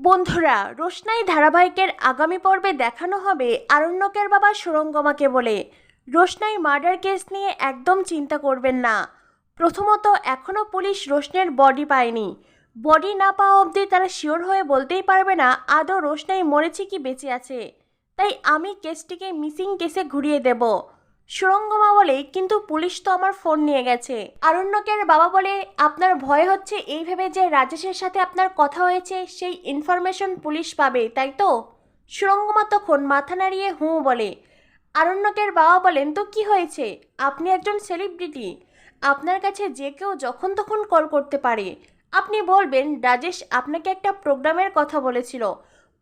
বন্ধুরা, রোশনাই ধারাবাহিকের আগামী পর্বে দেখানো হবে আরণ্যকের বাবা সুরঙ্গমাকে বলে। রোশনাই মার্ডার কেস নিয়ে একদম চিন্তা করবেন না। প্রথমত এখনও পুলিশ রোশনের বডি পায়নি। বডি না পাওয়া অবধি তারা শিওর হয়ে বলতেই পারবে না, আদৌ রোশনাই মরেছে কি বেঁচে আছে। তাই আমি কেসটিকে মিসিং কেসে ঘুরিয়ে দেব। সুরঙ্গমা বলে কিন্তু পুলিশ তো আমার ফোন নিয়ে গেছে। আরণ্যকের বাবা বলে, আপনার ভয় হচ্ছে এই ভেবে যে রাজেশের সাথে আপনার কথা হয়েছে, সেই ইনফরমেশন পুলিশ পাবে, তাই তো? সুরঙ্গমা তখন মাথা নাড়িয়ে হুঁ বলে। আরণ্যকের বাবা বলেন, তো কি হয়েছে? আপনি একজন সেলিব্রিটি আপনার কাছে যে কেউ যখন তখন কল করতে পারে। আপনি বলবেন, রাজেশ আপনাকে একটা প্রোগ্রামের কথা বলেছিল।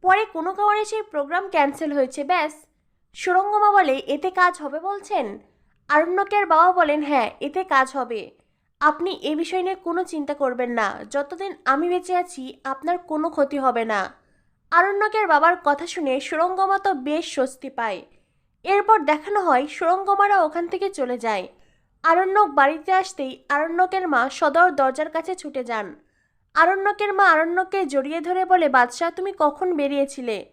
পরে কোনো কারণে সেই প্রোগ্রাম ক্যান্সেল হয়েছে, ব্যাস। সুরঙ্গমা বলে এতে কাজ হবে? বলছেন। আরণ্যকের বাবা বলেন হ্যাঁ এতে কাজ হবে। আপনি এ বিষয় নিয়ে কোনো চিন্তা করবেন না। যতদিন আমি বেঁচে আছি, আপনার কোনো ক্ষতি হবে না। আরণ্যকের বাবার কথা শুনে সুরঙ্গমা তো বেশ স্বস্তি পায়। এরপর দেখানো হয়, সুরঙ্গমারা ওখান থেকে চলে যায়। আরণ্যক বাড়িতে আসতেই আরণ্যকের মা সদর দরজার কাছে ছুটে যান। আরণ্যকের মা আরণ্যককে জড়িয়ে ধরে বলে, বাদশাহ, তুমি কখন বেরিয়েছিলে?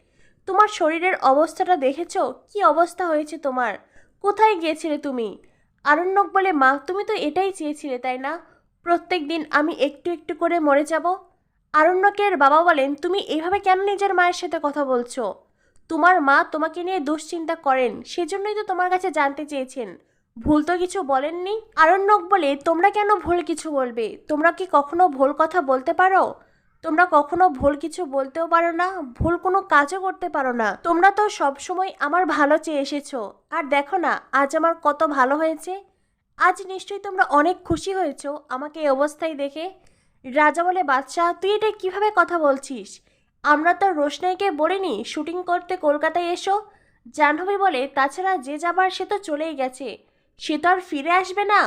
তোমার শরীরের অবস্থাটা দেখেছ? কি অবস্থা হয়েছে তোমার? কোথায় গিয়েছিলে তুমি? আরণ্যক বলে, মা, তুমি তো এটাই চেয়েছিলে, তাই না? প্রত্যেক দিন আমি একটু একটু করে মরে যাব? আরণ্যকের বাবা বলেন, তুমি এইভাবে কেন নিজের মায়ের সাথে কথা বলছো? তোমার মা তোমাকে নিয়ে দুশ্চিন্তা করেন, সেজন্যই তো তোমার কাছে জানতে চেয়েছেন। ভুল তো কিছু বলেননি? আরণ্যক বলে, তোমরা কেন ভুল কিছু বলবে? তোমরা কি কখনো ভুল কথা বলতে পারো? তোমরা কখনো ভুল কিছু বলতেও পারো না, ভুল কোনো কাজও করতে পারো না। তোমরা তো সবসময় আমার ভালো চেয়ে এসেছ। আর দেখো না, আজ আমার কত ভালো হয়েছে। আজ নিশ্চয়ই তোমরা অনেক খুশি হয়েছো আমাকে এই অবস্থায় দেখে। রাজা বলে, বাদশাহ, তুই এটা কীভাবে কথা বলছিস? আমরা তো রোশনাইকে বলিনি শুটিং করতে কলকাতায় এসো। জাহ্নবী বলে, তাছাড়া যে যাবার সে তো চলেই গেছে। সে তো আর ফিরে আসবে না।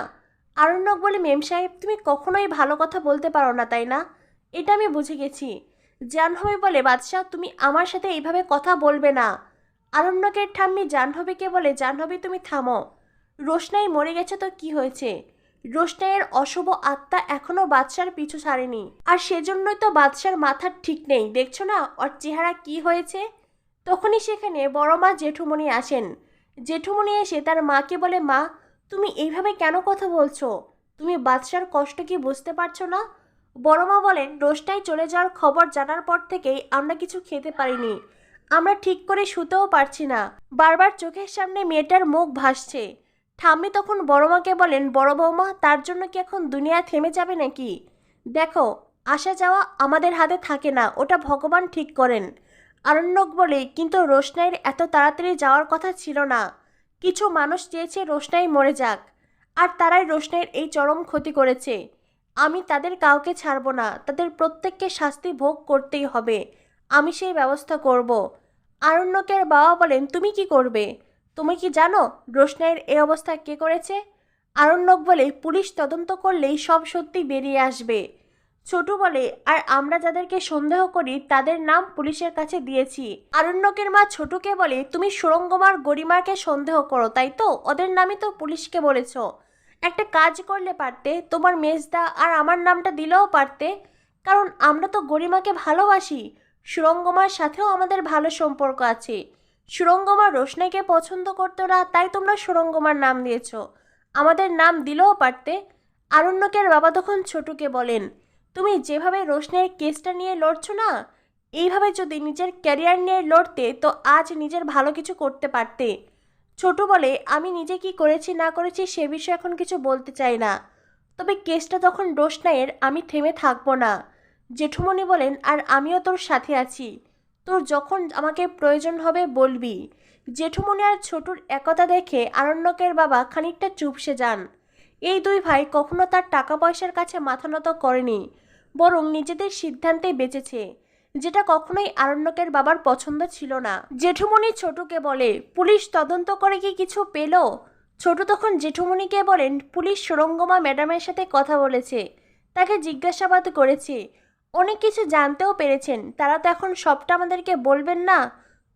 আরণ্যক বলে, মেম সাহেব, তুমি কখনোই ভালো কথা বলতে পারো না, তাই না? এটা আমি বুঝে গেছি। জাহ্নবী বলে, বাদশাহ, তুমি আমার সাথে এইভাবে কথা বলবে না। আরণ্যকের ঠাম্মি জাহ্নবীকে বলে, জাহ্নবী, তুমি থামো। রোশনাই মরে গেছে তো কি হয়েছে? রোশনাইয়ের অশুভ আত্মা এখনও বাদশার পিছু ছাড়েনি। আর সেজন্যই তো বাদশার মাথার ঠিক নেই। দেখছ না ওর চেহারা কি হয়েছে? তখনই সেখানে বড় মা জেঠুমণি আসেন। জেঠুমণি এসে তার মাকে বলে, মা, তুমি এইভাবে কেন কথা বলছো? তুমি বাদশার কষ্ট কি বুঝতে পারছ না? বড় মা বলেন রোশনাই চলে যাওয়ার খবর জানার পর থেকেই আমরা কিছু খেতে পারিনি। আমরা ঠিক করে শুতেও পারছি না। বারবার চোখের সামনে মেয়েটার মুখ ভাসছে। ঠাম্মি তখন বড় মাকে বলেন, বড় বৌমা, তার জন্য কি এখন দুনিয়া থেমে যাবে নাকি? দেখো, আসা যাওয়া আমাদের হাতে থাকে না, ওটা ভগবান ঠিক করেন। আরণ্যক বলে, কিন্তু রোশনাইয়ের এত তাড়াতাড়ি যাওয়ার কথা ছিল না। কিছু মানুষ চেয়েছে রোশনাই মরে যাক। আর তারাই রোশনাইয়ের এই চরম ক্ষতি করেছে। আমি তাদের কাউকে ছাড়ব না, তাদের প্রত্যেককে শাস্তি ভোগ করতেই হবে। আমি সেই ব্যবস্থা করব। আরণ্যকের বাবা বলেন, তুমি কি করবে? তুমি কি জানো রোশনাইয়ের এই অবস্থা কে করেছে? আরণ্যক বলে, পুলিশ তদন্ত করলেই সব সত্যি বেরিয়ে আসবে। ছোটু বলে, আর আমরা যাদেরকে সন্দেহ করি, তাদের নাম পুলিশের কাছে দিয়েছি। আরণ্যকের মা ছোটুকে বলে, তুমি সুরঙ্গমার গরিমাকে সন্দেহ করো, তাই তো? ওদের নামই তো পুলিশকে বলেছ। একটা কাজ করলে পারতে, তোমার মেজদা আর আমার নামটা দিলেও পারতে। কারণ আমরা তো গরিমাকে ভালোবাসি। সুরঙ্গমার সাথেও আমাদের ভালো সম্পর্ক আছে। সুরঙ্গমা রোশনাইকে পছন্দ করতো না, তাই তোমরা সুরঙ্গমার নাম দিয়েছ। আমাদের নাম দিলেও পারতে। আরণ্যকের বাবা তখন ছোটুকে বলেন, তুমি যেভাবে রোশনাইয়ের কেসটা নিয়ে লড়ছো না, এইভাবে যদি নিজের ক্যারিয়ার নিয়ে লড়তে, তো আজ নিজের ভালো কিছু করতে পারতে। ছোট বলে, আমি নিজে কি করেছি, না করেছি সে বিষয়ে এখন কিছু বলতে চাই না। তবে কেসটা যখন রোশনাইয়ের আমি থেমে থাকব না। জেঠুমণি বলেন, আর আমিও তোর সাথে আছি। তোর যখন আমাকে প্রয়োজন হবে, বলবি। জেঠুমণি আর ছোটুর একতা দেখে আরণ্যকের বাবা খানিকটা চুপসে যান। এই দুই ভাই কখনো তার টাকা পয়সার কাছে মাথা নত করেনি, বরং নিজেদের সিদ্ধান্তে বেঁচেছে। যেটা কখনোই আরণ্যকের বাবার পছন্দ ছিল না। জেঠুমণি ছোটুকে বলে, পুলিশ তদন্ত করে কি কিছু পেল? ছোট তখন জেঠুমণিকে বলেন, পুলিশ সুরঙ্গমা ম্যাডামের সাথে কথা বলেছে। তাকে জিজ্ঞাসাবাদ করেছে। অনেক কিছু জানতেও পেরেছেন। তারা তো এখন সবটা আমাদেরকে বলবেন না?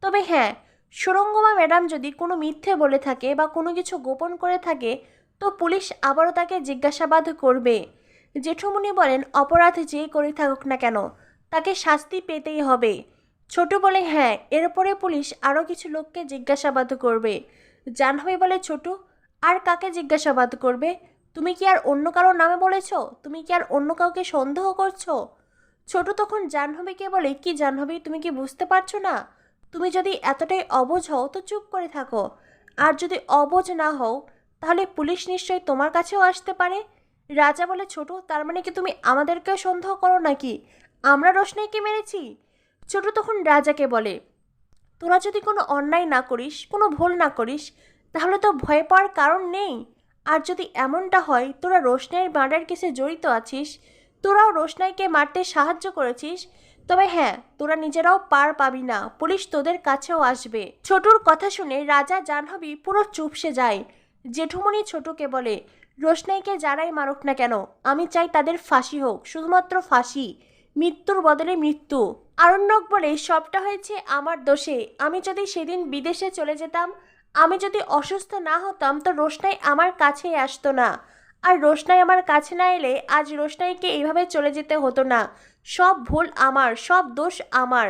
তবে হ্যাঁ সুরঙ্গমা ম্যাডাম যদি কোনো মিথ্যে বলে থাকে বা কোনো কিছু গোপন করে থাকে, তো পুলিশ আবারও তাকে জিজ্ঞাসাবাদ করবে। জেঠুমণি বলেন, অপরাধ যে করে থাকুক না কেন তাকে শাস্তি পেতেই হবে। ছোট বলে হ্যাঁ এরপরে পুলিশ আরও কিছু লোককে জিজ্ঞাসাবাদ করবে। জাহ্নবী বলে, ছোট, আর কাকে জিজ্ঞাসাবাদ করবে? তুমি কি আর অন্য কারোর নামে বলেছ? তুমি কি আর অন্য কাউকে সন্দেহ করছ? ছোট তখন জাহ্নবীকে বলে, কি জাহ্নবী, তুমি কি বুঝতে পারছ না? তুমি যদি এতটাই অবুঝ হও, তো চুপ করে থাকো। আর যদি অবুঝ না হও, তাহলে পুলিশ নিশ্চয়ই তোমার কাছেও আসতে পারে। রাজা বলে, ছোট, তার মানে কি তুমি আমাদেরকেও সন্দেহ করো নাকি? আমরা রোশনাইকে মেরেছি? ছোট তখন রাজাকে বলে, তোরা যদি কোনো অন্যায় না করিস, কোনো ভুল না করিস, তাহলে তো ভয় পাওয়ার কারণ নেই। আর যদি এমনটা হয়, তোরা রোশনাইয়ের মার্ডার কেসে জড়িত আছিস, তোরাও রোশনাইকে মারতে সাহায্য করেছিস। তবে হ্যাঁ তোরা নিজেরাও পার পাবি না, পুলিশ তোদের কাছেও আসবে। ছোটুর কথা শুনে রাজা জাহ্নবী পুরো চুপসে যায়। জেঠুমণি ছোটকে বলে, রোশনাইকে যারাই মারুক না কেন, আমি চাই তাদের ফাঁসি হোক, শুধুমাত্র ফাঁসি। মৃত্যুর বদলে মৃত্যু। আরণ্যক বলে, সবটা হয়েছে আমার দোষে। আমি যদি সেদিন বিদেশে চলে যেতাম, আমি যদি অসুস্থ না হতাম, তো রোশনাই আমার কাছেই আসতো না। আর রোশনাই আমার কাছে না এলে আজ রোশনাইকে এইভাবে চলে যেতে হতো না। সব ভুল আমার, সব দোষ আমার।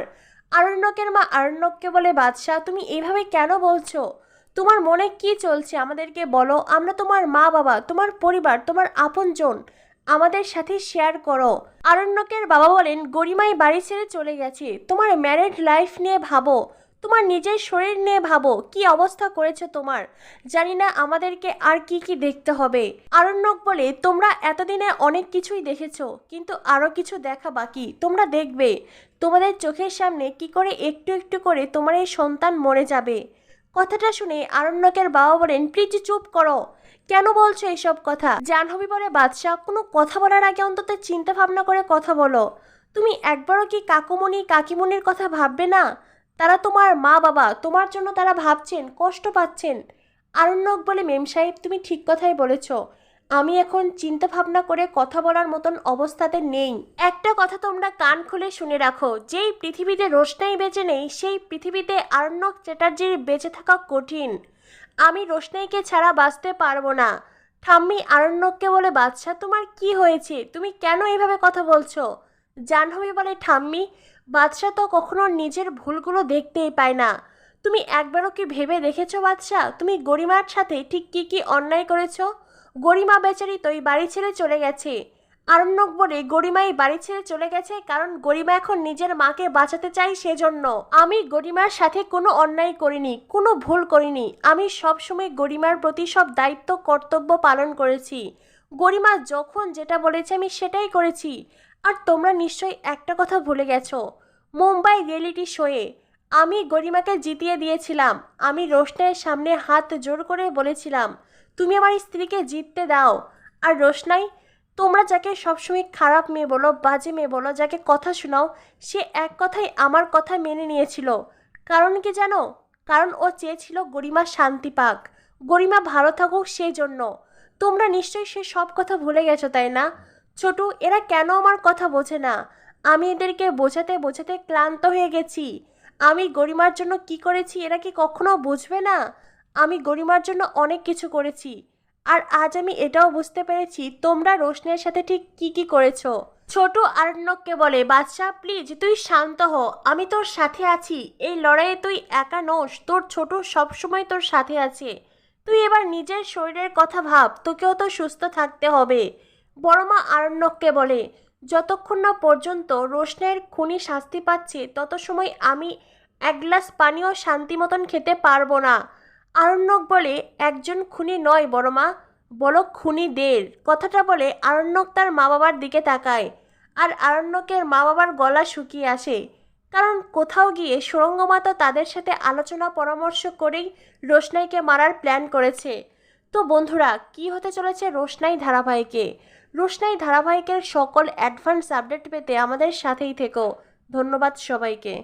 আরণ্যকের মা আরণ্যককে বলে, বাদশাহ, তুমি এইভাবে কেন বলছো? তোমার মনে কি চলছে আমাদেরকে বলো? আমরা তোমার মা বাবা তোমার পরিবার, তোমার আপনজন। আমাদের সাথে শেয়ার করো। আরণ্যকের বাবা বলেন, গরিমাই বাড়ি ছেড়ে চলে গেছে। তোমার ম্যারেড লাইফ নিয়ে ভাবো। তোমার নিজের শরীর নিয়ে ভাবো। কি অবস্থা করেছে তোমার? জানি না আমাদেরকে আর কি কি দেখতে হবে। আরণ্যক বলে, তোমরা এতদিনে অনেক কিছুই দেখেছ, কিন্তু আরও কিছু দেখা বাকি। তোমরা দেখবে। তোমাদের চোখের সামনে কি করে একটু একটু করে তোমার এই সন্তান মরে যাবে। কথাটা শুনে আরণ্যকের বাবা বলেন, প্লিজ চুপ করো। কেন বলছো এইসব কথা? জাহ্নবী বলে, বাদশাহ, কোনো কথা বলার আগে অন্তত চিন্তা ভাবনা করে কথা বলো। তুমি একবারও কি কাকুমণি, কাকিমণির কথা ভাববে না? তারা তোমার মা বাবা, তোমার জন্য তারা ভাবছেন, কষ্ট পাচ্ছেন। আরণ্যক বলে, মেম সাহেব, তুমি ঠিক কথাই বলেছ। আমি এখন চিন্তা ভাবনা করে কথা বলার মতন অবস্থাতে নেই। একটা কথা তোমরা কান খুলে শুনে রাখো, যেই পৃথিবীতে রোশনাই বেঁচে নেই, সেই পৃথিবীতে আরণ্যক চ্যাটার্জির বেঁচে থাকা কঠিন। আমি রোশনাইকে ছাড়া বাঁচতে পারব না। ঠাম্মি আরণ্যককে বলে বাচ্চা তোমার কি হয়েছে? তুমি কেন এইভাবে কথা বলছো? জাহ্নবী বলে, ঠাম্মি, বাদশা তো কখনো নিজের ভুলগুলো দেখতেই পায় না। তুমি একবারও কি ভেবে দেখেছ, বাদশা? তুমি গরিমার সাথে ঠিক কি কি অন্যায় করেছ? গরিমা বেচারি তো এই বাড়ি ছেড়ে চলে গেছে। আরণ্যক বলে গরিমাই বাড়ি ছেড়ে চলে গেছে কারণ গরিমা এখন নিজের মাকে বাঁচাতে চাই সেজন্য। আমি গরিমার সাথে কোনো অন্যায় করিনি, কোনো ভুল করিনি। আমি সবসময় গরিমার প্রতি সব দায়িত্ব, কর্তব্য পালন করেছি। গরিমা যখন যেটা বলেছে আমি সেটাই করেছি। আর তোমরা নিশ্চয়ই একটা কথা ভুলে গেছো। মুম্বাই রিয়েলিটি শোয়ে, আমি গরিমাকে জিতিয়ে দিয়েছিলাম। আমি রোশনাইয়ের সামনে হাত জোর করে বলেছিলাম তুমি আমার স্ত্রীকে জিততে দাও। আর রোশনাই, তোমরা যাকে সবসময় খারাপ মেয়ে বলো, বাজে মেয়ে বলো, যাকে কথা শোনাও, সে এক কথাই আমার কথা মেনে নিয়েছিল। কারণ কি জানো? কারণ ও চেয়েছিল গরিমা শান্তি পাক। গরিমা ভালো থাকুক সেই জন্য। তোমরা নিশ্চয়ই সে সব কথা ভুলে গেছো, তাই না? ছোটু, এরা কেন আমার কথা বোঝে না? আমি এদেরকে বোঝাতে বোঝাতে ক্লান্ত হয়ে গেছি। আমি গরিমার জন্য কি করেছি, এরা কি কখনো বুঝবে না? আমি গরিমার জন্য অনেক কিছু করেছি। আর আজ আমি এটাও বুঝতে পেরেছি তোমরা রোশনের সাথে ঠিক কি কি করেছ। ছোট আরণ্যককে বলে, বাদশাহ প্লিজ তুই শান্ত হ। আমি তোর সাথে আছি। এই লড়াইয়ে তুই একা নোস। তোর ছোট সবসময় তোর সাথে আছে। তুই এবার নিজের শরীরের কথা ভাব। তোকেও তো সুস্থ থাকতে হবে। বড়মা আরণ্যককে বলে, যতক্ষণ না পর্যন্ত রোশনের খুনি শাস্তি পাচ্ছে, তত সময় আমি এক গ্লাস পানিও শান্তি মতন খেতে পারব না। আরণ্যক বলে একজন খুনি নয় বড়মা বলো খুনি খুনিদের। কথাটা বলে আরণ্যক তার মা বাবার দিকে তাকায় আর আরণ্যকের মা বাবার গলা শুকিয়ে আসে। কারণ কোথাও গিয়ে সুরঙ্গমা তো তাদের সাথে আলোচনা, পরামর্শ করেই রোশনাইকে মারার প্ল্যান করেছে। তো বন্ধুরা, কি হতে চলেছে রোশনাই ধারাবাহিকে? রোশনাই ধারাবাহিকের সকল অ্যাডভান্স আপডেট পেতে আমাদের সাথেই থেকো। ধন্যবাদ সবাইকে।